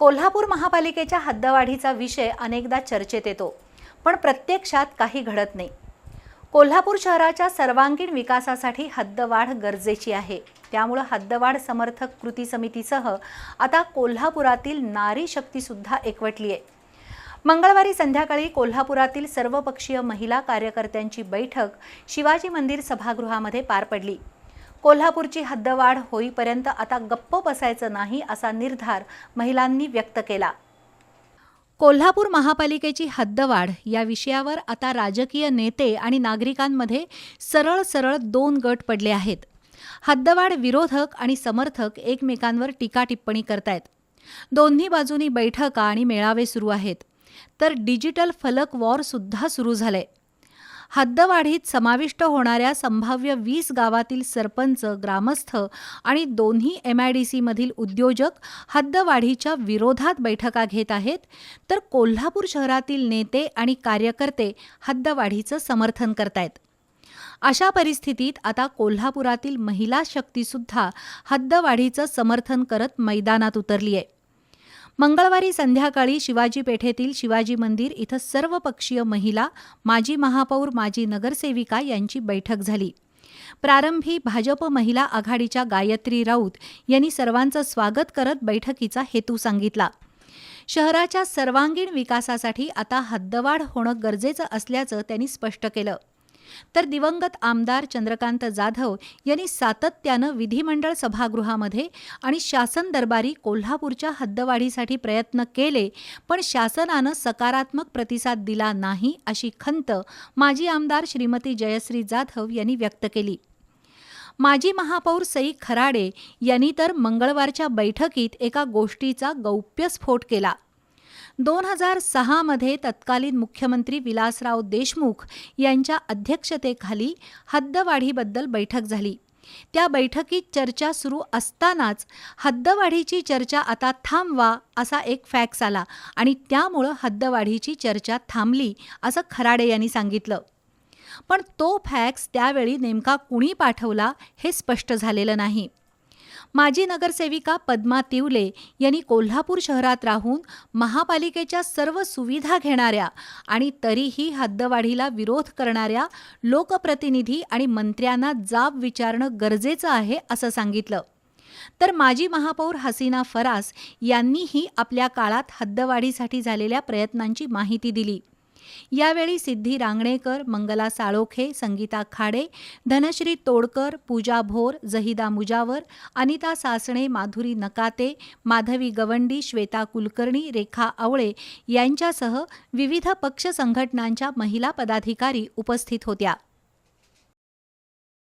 कोल्हापूर महापालिकेच्या हद्दवाढीचा विषय अनेकदा चर्चेत येतो पण प्रत्यक्षात काही घडत नाही. कोल्हापूर शहराच्या सर्वांगीण विकासासाठी हद्दवाढ गरजेची आहे. त्यामुळं हद्दवाढ समर्थक कृती समितीसह आता कोल्हापुरातील नारी शक्तीसुद्धा एकवटली आहे. मंगळवारी संध्याकाळी कोल्हापुरातील सर्वपक्षीय महिला कार्यकर्त्यांची बैठक शिवाजी मंदिर सभागृहामध्ये पार पडली. कोल्हापूरची हद्दवाढ होईपर्यंत आता गप्प बसायचं नाही असा निर्धार महिलांनी व्यक्त केला. कोल्हापूर महापालिकेची हद्दवाढ या विषयावर आता राजकीय नेते आणि नागरिकांमध्ये सरळ सरळ दोन गट पडले आहेत. हद्दवाढ विरोधक आणि समर्थक एकमेकांवर टीका टिप्पणी करतायत. दोन्ही बाजूनी बैठका आणि मेळावे सुरू आहेत. तर डिजिटल फलक वॉर सुद्धा सुरू झालंय. हद्दवाढीत समाविष्ट होणाऱ्या संभाव्य वीस गावातील सरपंच ग्रामस्थ आणि दोन्ही एम आय डी सीमधील उद्योजक हद्दवाढीच्या विरोधात बैठका घेत आहेत. तर कोल्हापूर शहरातील नेते आणि कार्यकर्ते हद्दवाढीचं समर्थन करतायत. अशा परिस्थितीत आता कोल्हापुरातील महिला शक्तीसुद्धा हद्दवाढीचं समर्थन करत मैदानात उतरली आहे मंगळवारी संध्याकाळी शिवाजी पेठेतील शिवाजी मंदिर इथं सर्वपक्षीय महिला माजी महापौर माजी नगरसेविका यांची बैठक झाली. प्रारंभी भाजप महिला आघाडीच्या गायत्री राऊत यांनी सर्वांचं स्वागत करत बैठकीचा हेतू सांगितला. शहराच्या सर्वांगीण विकासासाठी आता हद्दवाढ होणं गरजेचं असल्याचं त्यांनी स्पष्ट केलं. तर दिवंगत आमदार चंद्रकांत जाधव यांनी सातत्यानं विधिमंडळ सभागृहामध्ये आणि शासन दरबारी कोल्हापूरच्या हद्दवाढीसाठी प्रयत्न केले पण शासनानं सकारात्मक प्रतिसाद दिला नाही अशी खंत माजी आमदार श्रीमती जयश्री जाधव यांनी व्यक्त केली. माजी महापौर सई खराडे यांनी तर मंगळवारच्या बैठकीत एका गोष्टीचा गौप्यस्फोट केला. दोन हजार सहामध्ये तत्कालीन मुख्यमंत्री विलासराव देशमुख यांच्या अध्यक्षतेखाली हद्दवाढीबद्दल बैठक झाली. त्या बैठकीत चर्चा सुरू असतानाच हद्दवाढीची चर्चा आता थांबवा असा एक फॅक्स आला आणि त्यामुळं हद्दवाढीची चर्चा थांबली असं खराडे यांनी सांगितलं. पण तो फॅक्स त्यावेळी नेमका कुणी पाठवला हे स्पष्ट झालेलं नाही. माजी नगरसेविका पद्मा तिवले यांनी कोल्हापूर शहरात राहून महापालिकेच्या सर्व सुविधा घेणाऱ्या आणि तरीही हद्दवाढीला विरोध करणाऱ्या लोकप्रतिनिधी आणि मंत्र्यांना जाब विचारणं गरजेचं आहे असं सांगितलं. तर माजी महापौर हसीना फरास यांनीही आपल्या काळात हद्दवाढीसाठी झालेल्या प्रयत्नांची माहिती दिली. यावेळी सिद्धी रांगणेकर मंगला साळोखे संगीता खाडे धनश्री तोडकर पूजा भोर जहिदा मुजावर अनिता सासणे माधुरी नकाते माधवी गवंडी श्वेता कुलकर्णी रेखा आवळे यांच्यासह विविध पक्ष संघटनांच्या महिला पदाधिकारी उपस्थित होत्या.